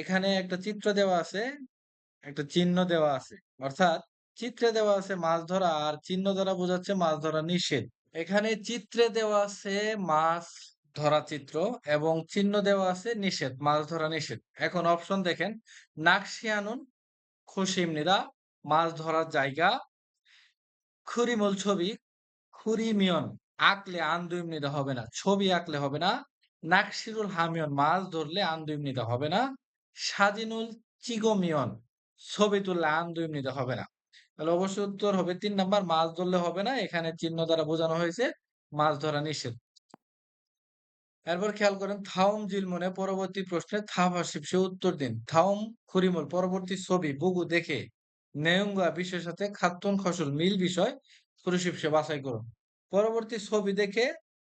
এখানে একটা চিত্র দেওয়া আছে, একটা চিহ্ন দেওয়া আছে। অর্থাৎ চিত্রে দেওয়া আছে মাছ ধরা আর চিহ্ন দ্বারা বোঝাচ্ছে মাছ ধরা নিষেধ। এখানে চিত্রে দেওয়া আছে মাছ ধরা চিত্র এবং চিহ্ন দেওয়া আছে নিষেধ, মাছ ধরা নিষেধ। এখন অপশন দেখেন, নাকশিয়ানুন খুশিমনিরা মাছ ধরার জায়গা, খুরিমুল ছবি, খুরিমিয়ন আঁকলে আন্দুইম নিতে হবে না, ছবি আঁকলে হবে না। নাকশিরুল হামিয়ন মাছ ধরলে আন্দুইম নিতে হবে না। সাজিনুল চিগমিয়ন ছবি তুললে আন্দুইম নিতে হবে না। তাহলে অবশ্যই উত্তর হবে তিন নাম্বার, মাছ ধরলে হবে না, এখানে চিহ্ন দ্বারা বোঝানো হয়েছে মাছ ধরা নিষেধ এরপর খেয়াল করেন, থাউম জিলমনে পরবর্তী প্রশ্নে থাফাসিপ সে উত্তর দিন, থাউম খুরিমল, পরবর্তী ছবি, বুগু দেখে নেয়ঙ্গা বিষয়ের সাথে খাতুন ফসল মিল বিষয় খুরিশিপ সে বাছাই করুন পরবর্তী ছবি দেখে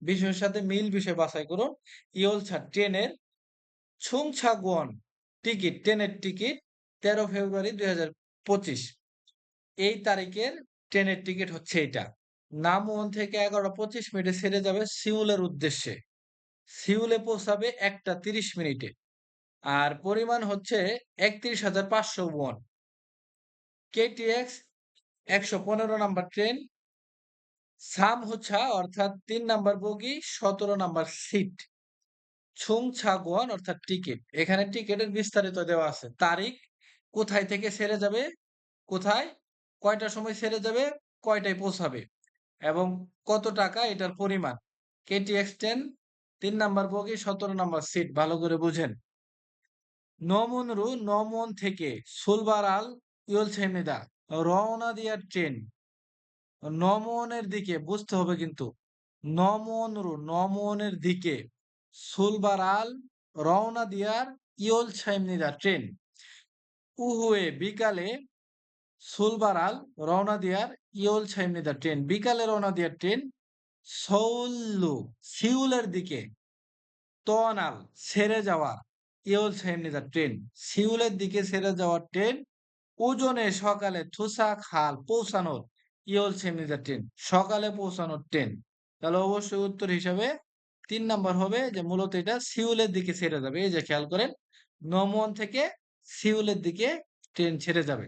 বিষয়ের সাথে মিল বিষয় বাছাই করুন, ইয়লছা, ট্রেনের ছুংছা গুয়ন টিকিট, ট্রেনের টিকিট তেরো ফেব্রুয়ারি দুই হাজার পঁচিশ। এই তারিখের ট্রেনের টিকিট হচ্ছে এটা নামোহন থেকে এগারোটা পঁচিশ মিনিটে ছেড়ে যাবে সিউলের উদ্দেশ্যে। সিউলে পৌঁছাবে একটা তিরিশ মিনিটে। আর পরিমাণ হচ্ছে একত্রিশ হাজার পাঁচশো ওয়ান। কেটিএক্স একশো পনেরো নাম্বার ট্রেন। সাম হচ্ছে অর্থাৎ তিন নাম্বার বগি, সতেরো নাম্বার সিট। ছুং ছাগুয়ান অর্থাৎ টিকিট। এখানে টিকিটের বিস্তারিত দেওয়া আছে। তারিখ, কোথায় থেকে সেরে যাবে, কোথায় কয়টার সময় সেরে যাবে, কয়টায় পৌঁছাবে এবং কত টাকা এটার পরিমাণ। কেটিএক্স টেন, তিন নাম্বার বগি, সতেরো নাম্বার সিট, ভালো করে বুঝেন। নমন রু, নমন থেকে সুলবারাল ইয়লছেমিদা রওনা দিয়ার ট্রেন। নমনের দিকে, বুঝতে হবে কিন্তু নমনরু নমনের দিকে। সুলবারাল রওনা দিয়ার ইয়ল ছাইমনিদা ট্রেন। উহুয়ে বিকালে সুলবারাল রওনা দিয়ার ইয়ল ছাইমনিদা ট্রেন। বিকালে রওনা দিয়ার ট্রেন সৌল্লু, সিউলের দিকে। তনাল ছেড়ে যাওয়ার ইয়ল ছাইমনিদা ট্রেন। সিউলের দিকে সেরে যাওয়ার ট্রেন ওজনে সকালে থুসা খাল পৌঁছানোর ইয়ল ছাইমনিদা ট্রেন। সকালে পৌঁছানোর ট্রেন। তাহলে অবশ্যই উত্তর হিসাবে তিন নাম্বার হবে যে মূলত এটা সিউলের দিকে ছেড়ে যাবে। এই যে খেয়াল করেন নমন থেকে সিউলের দিকে ট্রেন ছেড়ে যাবে।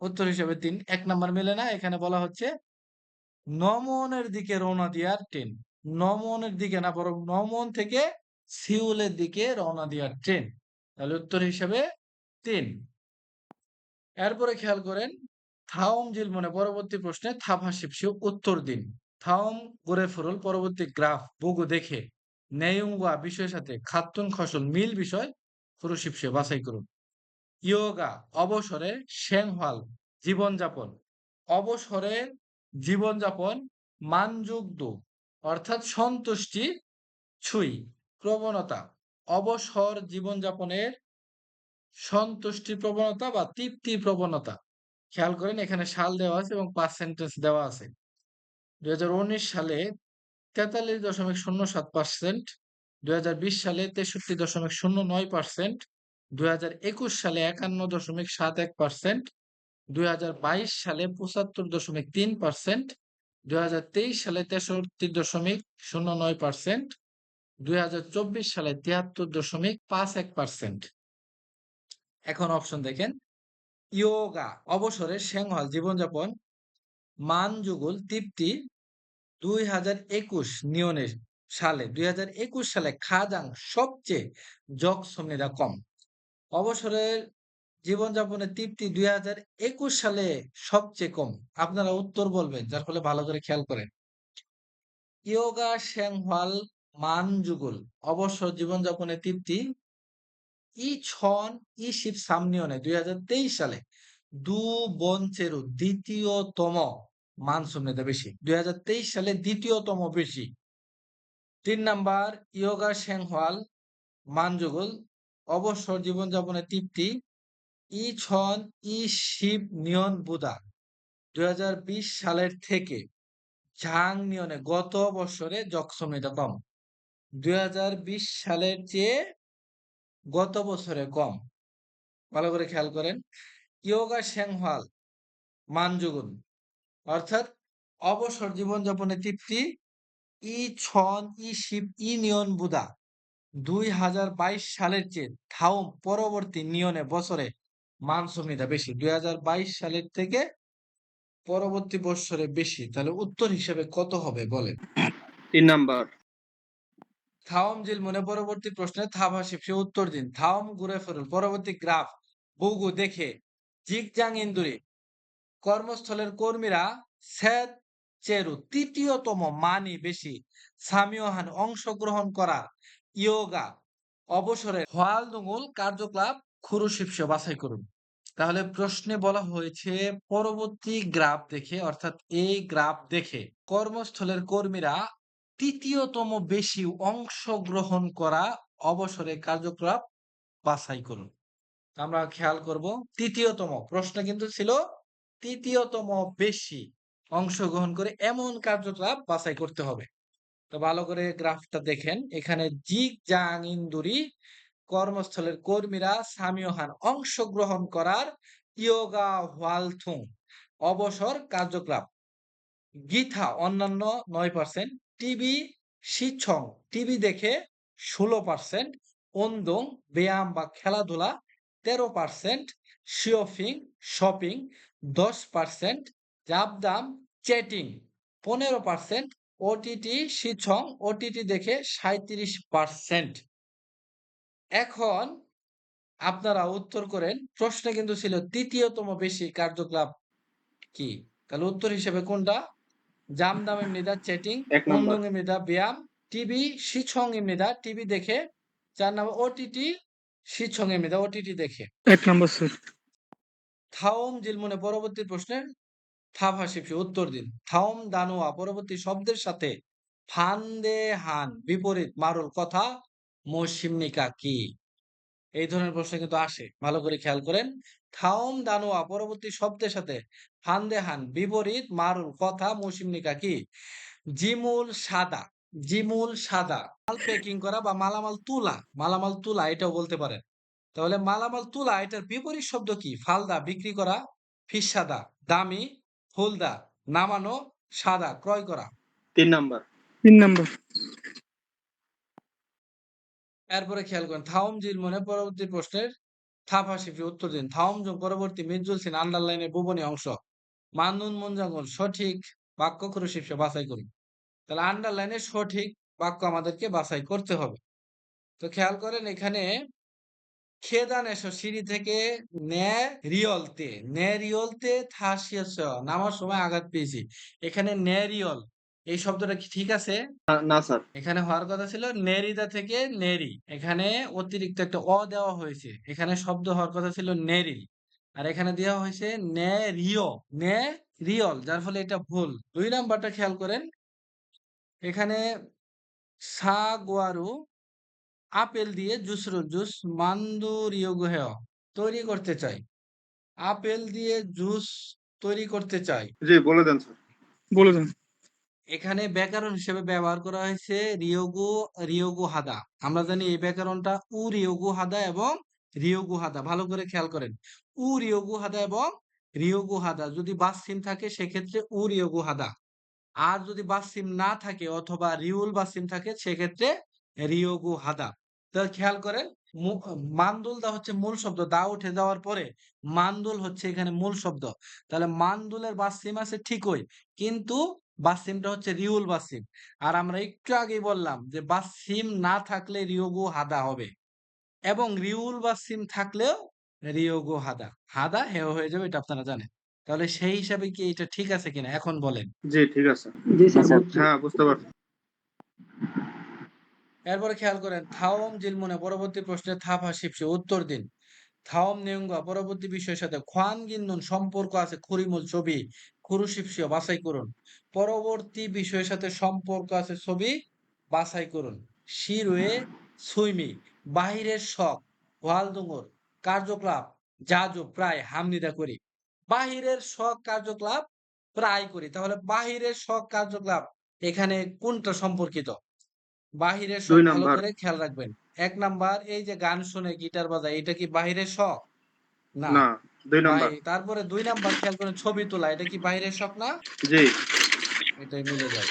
উত্তর হিসেবে তিন, এক নাম্বার মেলে না, এখানে বলা হচ্ছে নমনের দিকে রওনা দিয়ার ট্রেন। নমনের দিকে না, বরং নমন থেকে সিউলের দিকে রওনা দিয়ার ট্রেন। তাহলে উত্তর হিসেবে তিন। এরপরে খেয়াল করেন থাউম জিলমনে পরবর্তী প্রশ্নে থাফা শিপসিও উত্তর দিন। থাউম গোরে ফুরল। পরবর্তী গ্রাফ বুগু দেখে নেয়ুঙ্গা বিষয়ের সাথে খাতুন ফসল মিল বিষয় ফুরুশিপসে বাছাই করুন। ইয়োগা, অবসরে শেংহাল জীবনযাপন। অবসরের জীবনযাপন মানযুক্ত অর্থাৎ সন্তুষ্টি, ছুই, প্রবণতা। অবসর জীবনযাপনের সন্তুষ্টি প্রবণতা বা তৃপ্তি প্রবণতা। খেয়াল করেন এখানে সাল দেওয়া আছে এবং পার্সেন্টেজ দেওয়া আছে। দুই হাজার উনিশ সালে তেতাল্লিশ দশমিক শূন্য সাত পার্সেন্ট দুই হাজার বিশ সালে তেষট্টি দশমিক শূন্য নয় পার্সেন্ট দুই হাজার একুশ সালে একান্ন দশমিক সাত এক পার্সেন্ট দুই সালে পঁচাত্তর দশমিক তিন পার্সেন্ট দুই সালে তেষট্টি দশমিক শূন্য নয় পার্সেন্ট দুই হাজার চব্বিশ সালে তিয়াত্তর দশমিক পাঁচ এক পার্সেন্ট এখন অপশন দেখেন। ইয়োগা, অবসরের সেংহল জীবনযাপন মান যুগল তৃপ্তি দুই হাজার একুশ নিয়নের সালে, দুই হাজার একুশ সালে খাজাং সবচেয়ে জকসমিরা কম। অবসরের জীবনযাপনের তৃপ্তি দুই হাজার একুশ সালে সবচেয়ে কম। আপনারা উত্তর বলবেন, যার ফলে ভালো করে খেয়াল করেন। ইয়োগা শ্যাংহাল মান যুগল অবসর জীবনযাপনের তৃপ্তি ই ছন ই শিব সামনিয়নে দুই হাজার তেইশ সালে দু দ্বিতীয়তম বেশি। দুই হাজার তেইশ সালে দ্বিতীয়তম বেশি। তিন নাম্বার, ইয়োগা শ্যাংহাল মান যুগল অবসর জীবনযাপনের তৃপ্তি, ই ছন ই শিব নিয়ন বুদা। দুই হাজার বিশ সালের থেকে ঝাং নিয়নে গত বছরে যক্ষমিতা কম। দুই হাজার বিশ সালের চেয়ে গত বছরে কম। ভালো করে খেয়াল করেন। ইয়োগা শ্যাংহাল মানযুগুন অর্থাৎ অবসর জীবনযাপনের তৃপ্তি ই ছন ই শিব ই নিয়ন বুদা দুই হাজার বাইশ সালের চেয়ে থাউম পরবর্তী নিয়নে বছরে মান সুমিতা বেশি। দুই হাজার বাইশ সালের থেকে পরবর্তী বছরে বেশি। তাহলে উত্তর হিসেবে কত হবে বলেন? তিন নাম্বার। থাওম জিল মনে পরবর্তী প্রশ্নে থাবা শিপসে উত্তর দিন। থাওম ঘুরে ফেরুন। পরবর্তী গ্রাফ বুগু দেখে জিগজাং ইন্দুরি কর্মস্থলের কর্মীরা সেদ চেরু তৃতীয়তম মানি বেশি সামিওহান অংশগ্রহণ করা ইয়োগা অবসরে হোয়াল দুঙ্গুল কার্যকলাপ খুরু বাছাই করুন। তাহলে প্রশ্নে বলা হয়েছে, পরবর্তী গ্রাফ দেখে, অর্থাৎ এই গ্রাফ দেখে কর্মস্থলের কর্মীরা তৃতীয়তম বেশি অংশগ্রহণ করা অবসরে কার্যকলাপ বাছাই করুন। আমরা খেয়াল করব তৃতীয়তম প্রশ্ন কিন্তু ছিল, তৃতীয়তম বেশি অংশগ্রহণ করে এমন কার্যকলাপ বাছাই করতে হবে। তো ভালো করে গ্রাফটা দেখেন, এখানে জিগ জাং ইন্দুরি কর্মস্থলের কর্মীরা সামিওহান অংশগ্রহণ করার ইয়োগা হোয়ালথুং অবসর কার্যকলাপ। গীথা অন্যান্য নয় পার্সেন্ট টিভি শিছং টিভি দেখে ষোলো পার্সেন্ট ওন্দং, ব্যায়াম বা খেলাধুলা তেরো পার্সেন্ট শিওফিং শপিং দশ পার্সেন্ট জাবদাম চ্যাটিং পনেরো পার্সেন্ট ওটিটি শিছং ওটিটি দেখে সাঁত্রিশ পার্সেন্ট এখন আপনারা উত্তর করেন প্রশ্নে কিন্তু ছিল তৃতীয়তম বেশি কার্যকলাপ কি? তাহলে উত্তর হিসেবে কোনটা? জামদাম এমনিদা চ্যাটিং কুন্দং এমনিদা ব্যায়াম টিভি শিছং এমনিদা টিভি দেখে যার নাম ওটিটি সিচ্ছংয়ে মেধা ওটিটি দেখে। এক নম্বর স্যার থাওম জিলমনে পরবর্তী প্রশ্নের থা ভাসিফি উত্তর দিন। থাওম দানোয়া পরবর্তী শব্দের সাথে ফান্দে হান বিপরীত মারুল কথা মসিমনিকা কি? এই ধরনের প্রশ্ন কিন্তু আসে। ভালো করে খেয়াল করেন। থাওম দানোয়া পরবর্তী শব্দের সাথে ফান্দে হান বিপরীত মারুল কথা মসিমনিকা কি? জিমুল সাদা। জিমুল সাদা। মাল প্যাকিং করা বা মালামাল তুলা মালামাল তুলা এটাও বলতে পারেন। তাহলে মালামাল তুলা এটার বিপরীত শব্দ কি? ফালদা বিক্রি করা ফিসাদা দামি ফুলদা নামানো সাদা ক্রয় করা। তিন নাম্বার। তিন নম্বর। এরপরে খেয়াল করেন থাউম জিল মনে পরবর্তী প্রশ্নের থাপাশিপি উত্তর দিন। থাউম যোগ পরবর্তী মির্জুল সিন আন্ডারলাইনের ভুবনী অংশ। মানুন মঞ্জাঙ্গল সঠিক বাক্য করে শিপসে বাছাই করুন। তাহলে আন্ডারলাইনের সঠিক বাক্য আমাদেরকে বাছাই করতে হবে। তো খেয়াল করেন এখানে খেদান এসো সিঁড়ি থেকে ন্যা রিয়লতে ন্যা রিয়লতে থাসিয়াস নামার সময় আঘাত পেয়েছি। এখানে ন্যা রিয়ল এই শব্দটা কি ঠিক আছে? না- স্যার। এখানে হওয়ার কথা ছিল নেরিদা থেকে নেরি এখানে অতিরিক্ত একটা অ দেওয়া হয়েছে। এখানে শব্দ হওয়ার কথা ছিল নেরিল আর এখানে দেওয়া হয়েছে নে রিও নে রিয়ল যার ফলে এটা ভুল। দুই নাম্বারটা খেয়াল করেন এখানে সা গোয়ারু আপেল দিয়ে জুসরু জুস মান্দু রিয়োগুহেয় তৈরি করতে চাই। আপেল দিয়ে জুস তৈরি করতে চাই। জি বলে দেন স্যার। বলে দেন। এখানে ব্যাকরণ হিসেবে ব্যবহার করা হয়েছে রিয়োগু রিয়োগু হাদা আমরা জানি এই ব্যাকরণটা উ রিয়োগু হাদা এবং রিয়োগু হাদা ভালো করে খেয়াল করেন। উ রিয়োগু হাদা এবং রিয়োগু হাদা যদি বাস বাসিম থাকে সেক্ষেত্রে উ রিয়োগু হাদা আর যদি বাসিম না থাকে অথবা রিউল বাসিম থাকে, সেক্ষেত্রে রিয়োগু হাদা। তো খেয়াল করেন মান্দুল দা হচ্ছে মূল শব্দ। দা উঠে যাওয়ার পরে মান্দুল হচ্ছে এখানে মূল শব্দ। তাহলে মান্দুলের বাসিম আছে ঠিকই, কিন্তু বাসিমটা হচ্ছে রিউল বাসিম আর আমরা একটু আগেই বললাম যে বাসিম না থাকলে রিয়োগু হাদা হবে এবং রিউল বাসিম থাকলেও রিয়োগু হাদা। হাদা হেও হয়ে যাবে, এটা আপনারা জানেন। তাহলে সেই হিসাবে কি এটা ঠিক আছে কিনা? এখন বলেন। জি ঠিক আছে। জি স্যার হ্যাঁ বুঝতে পারছি। এরপরে খেয়াল করেন থাওম জিলমুনে পরবর্তী প্রশ্নে থাপা শিপসে উত্তর দিন। থাওম নেউঙ্গা পরবর্তী বিষয়ের সাথে খোয়ান গিন্নুন সম্পর্ক আছে খুরিমুল ছবি খুরু শিপসিও বাছাই করুন। পরবর্তী বিষয়ের সাথে সম্পর্ক আছে ছবি বাছাই করুন। শিরুয়ে সুইমি বাহিরের শখ ওয়ালডুঙ্গর কার্যকলাপ জাজু প্রায় হামনিদা করি। বাহিরের শখ কার্যকলাপ প্রায় করি। তাহলে বাহিরের শখ কার্যকলাপ এখানে কোনটা সম্পর্কিত? বাহিরের শখ ভালো করে খেয়াল রাখবেন। এক নাম্বার এই যে গান শুনে গিটার বাজায় এটা কি বাহিরের শখ? না। না দুই নাম্বার। তারপরে দুই নাম্বার খেয়াল করেন ছবি তোলা এটা কি বাহিরের শখ না? জি। এটাই মিলে যায়।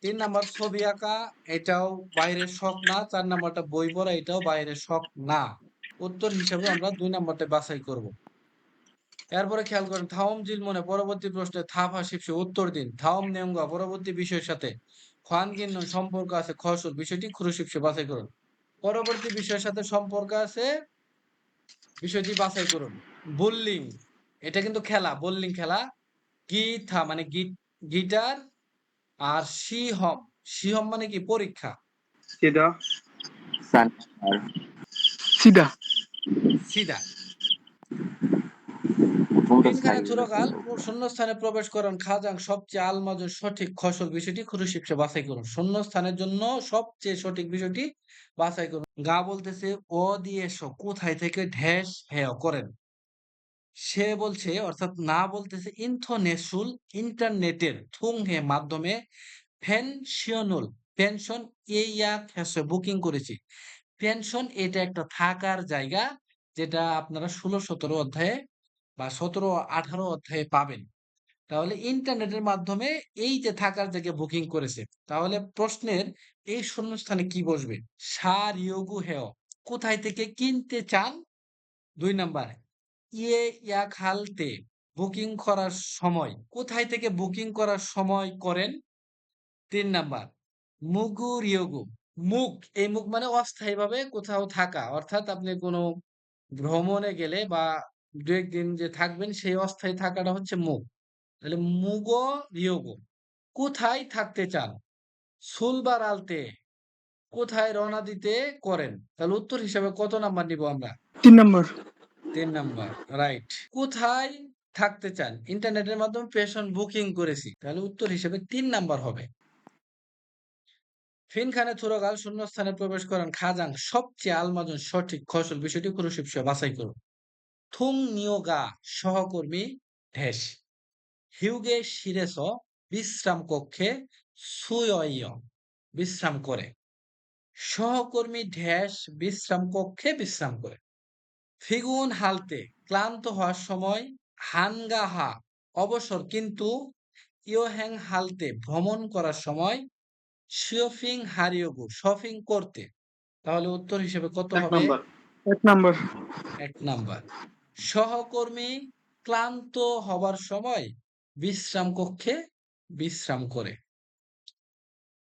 তিন নাম্বার ছবি আঁকা এটাও বাইরের শখ না। চার নাম্বারটা বই পড়া এটাও বাইরের শখ না। উত্তর হিসাবে আমরা দুই নাম্বারটা বাছাই করব। এরপরে খেয়াল করেন থাওম জিল মনে পরবর্তী প্রশ্নে থাফা শিপসে উত্তর দিন। থাওম নেমগা পরবর্তী বিষয়ের সাথে খান গিন্ন সম্পর্ক আছে খসর বিষয়টি খুরু শিপসে বাছাই করুন। পরবর্তী বিষয়ের সাথে সম্পর্ক আছে বিষয়টি বাছাই করুন। বোল্লিং এটা কিন্তু খেলা বোল্লিং খেলা। গীথা মানে গি- গিটার আর সিহম সিহম মানে কি? পরীক্ষা। সিধা। সিধা। চুরকাল শূন্যস্থানে প্রবেশ করেন খাজাং। সবচেয়ে আলমাজুর সঠিক বিষয়টি বাছাই করুন। শূন্যস্থানের জন্য সবচেয়ে সঠিক বিষয়টি বাছাই করুন। গা বলতেছে ও দিয়ে কোথায় থেকে ঢ্যাস হেয় করেন? সে বলছে অর্থাৎ না বলতেছে ইন্থনেসুল ইন্টারনেটের থুং হে মাধ্যমে পেনশনুল পেনশন এই এক বুকিং করেছি। পেনশন এটা একটা থাকার জায়গা যেটা আপনারা ষোলো সতেরো অধ্যায়ে বা সতেরো আঠারো অধ্যায়ে পাবেন। তাহলে ইন্টারনেটের মাধ্যমে এই যে থাকার জায়গা বুকিং করেছে, তাহলে প্রশ্নের এই শূন্যস্থানে কি বসবে? সার ইয়োগু হেয়, কোথায় থেকে কিনতে চান? দুই নাম্বার ইয়ে ইয়া খালতে বুকিং করার সময়, কোথায় থেকে বুকিং করার সময় করেন? তিন নাম্বার, মুগু রিয়োগু মুখ, এই মুখ মানে অস্থায়ীভাবে কোথাও থাকা, অর্থাৎ আপনি কোনো ভ্রমণে গেলে বা দু একদিন যে থাকবেন সেই অস্থায়ী থাকাটা হচ্ছে মুগ। তাহলে মুগো রিয়োগো কোথায় থাকতে চান? সুলবার আলতে কোথায় রওনা দিতে করেন? তাহলে উত্তর হিসাবে কত নাম্বার নিব আমরা? তিন নম্বর। তিন নাম্বার রাইট কোথায় থাকতে চান? ইন্টারনেটের মাধ্যমে পেশন বুকিং করেছি। তাহলে উত্তর হিসেবে তিন নাম্বার হবে। ফিনখানে থুরগাল শূন্যস্থানে প্রবেশ করেন খাজাং। সবচেয়ে আলমাজন সঠিক ফসল বিষয়টি কুরুশিপ বাছাই করুন। থুং নিয়োগা সহকর্মী ঢেস হিউগে শিরেস বিশ্রাম কক্ষে বিশ্রাম করে। সহকর্মী ঢেস বিশ্রাম কক্ষে বিশ্রাম করে। ফিগুন হালতে ক্লান্ত হওয়ার সময় হানগাহা অবসর কিন্তু ইয়োহ্যাং হালতে ভ্রমণ করার সময় শিওফিং হারিয়োগু শপিং করতে। তাহলে উত্তর হিসেবে কত এক হবে? নম্বর। এক নম্বর। এক নাম্বার। সহকর্মী ক্লান্ত হবার সময় বিশ্রাম কক্ষে বিশ্রাম করে।